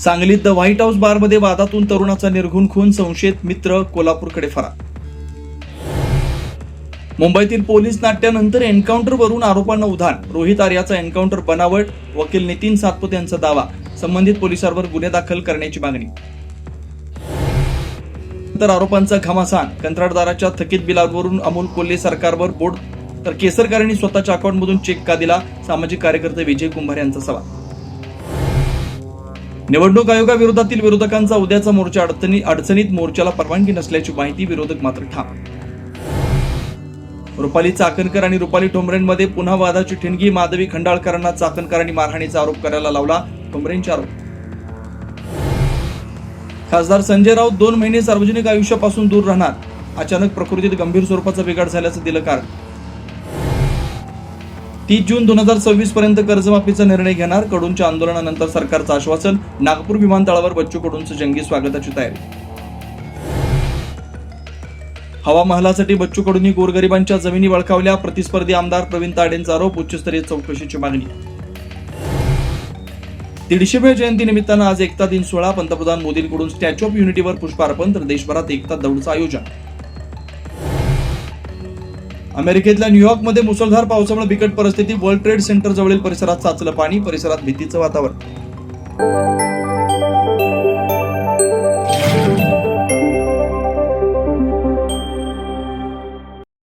सांगलीत the white house बारमध्ये वादातून तरुणाचा निर्घुण खून संशयित मित्र कोल्हापूरकडे फरार. मुंबईतील पोलीस नाट्यानंतर एन्काउंटरवरून आरोपांना उधाण. रोहित आर्याचा एन्काउंटर बनावट वकील नितीन सातपुते यांचा दावा संबंधित पोलिसांवर गुन्हे दाखल करण्याची मागणी. तर आरोपांचा घमासान. कंत्राटदाराच्या थकीत बिलावरून अमोल कोल्हे सरकारवर बोट तर केसरकरांनी स्वतःच्या अकाउंटमधून चेक का दिला? सामाजिक कार्यकर्ते विजय कुंभार यांचा सवाल. निवडणूक आयोगाविरोधातील विरोधकांचा उद्याचा मोर्चा अडचणी अडचणीत मोर्चाला परवानगी नसल्याची माहिती विरोधक मात्र ठाम. रुपाली चाकणकर आणि रुपाली ठोंबरेंमध्ये पुन्हा वादाची ठिणगी माधवी खंडाळकरांना चाकणकरांनी मारहाणीचा आरोप करायला लावला ठोंबरेंचा आरोप. खासदार संजय राऊत दोन महिने सार्वजनिक आयुष्यापासून दूर राहणार. अचानक प्रकृतीत गंभीर स्वरूपाचा बिघाड झाल्याचं दिलं कारण. तीस जून दोन हजार सव्वीस पर्यंत कर्जमाफीचा निर्णय घेणार. कडूंच्या आंदोलनानंतर सरकारचं आश्वासन. नागपूर विमानतळावर बच्चू कडूंचं जंगी स्वागताची तयारी. हवामहालासाठी बच्चू कडूंनी गोरगरिबांच्या जमिनी बळकावल्या प्रतिस्पर्धी आमदार प्रवीण ताडेंचा आरोप. उच्चस्तरीय चौकशीची मागणी. दीडशेव्या जयंती निमित्तानं आज एकता दिन सोहळा. पंतप्रधान मोदींकडून स्टॅच्यू ऑफ युनिटीवर पुष्पार्पण. तर देशभरात एकता दौडचं आयोजन. अमेरिकेतल्या न्यूयॉर्कमध्ये मुसळधार पावसामुळे बिकट परिस्थिती. वर्ल्ड ट्रेड सेंटर जवळील परिसरात साचलं पाणी परिसरात भीतीचं वातावरण.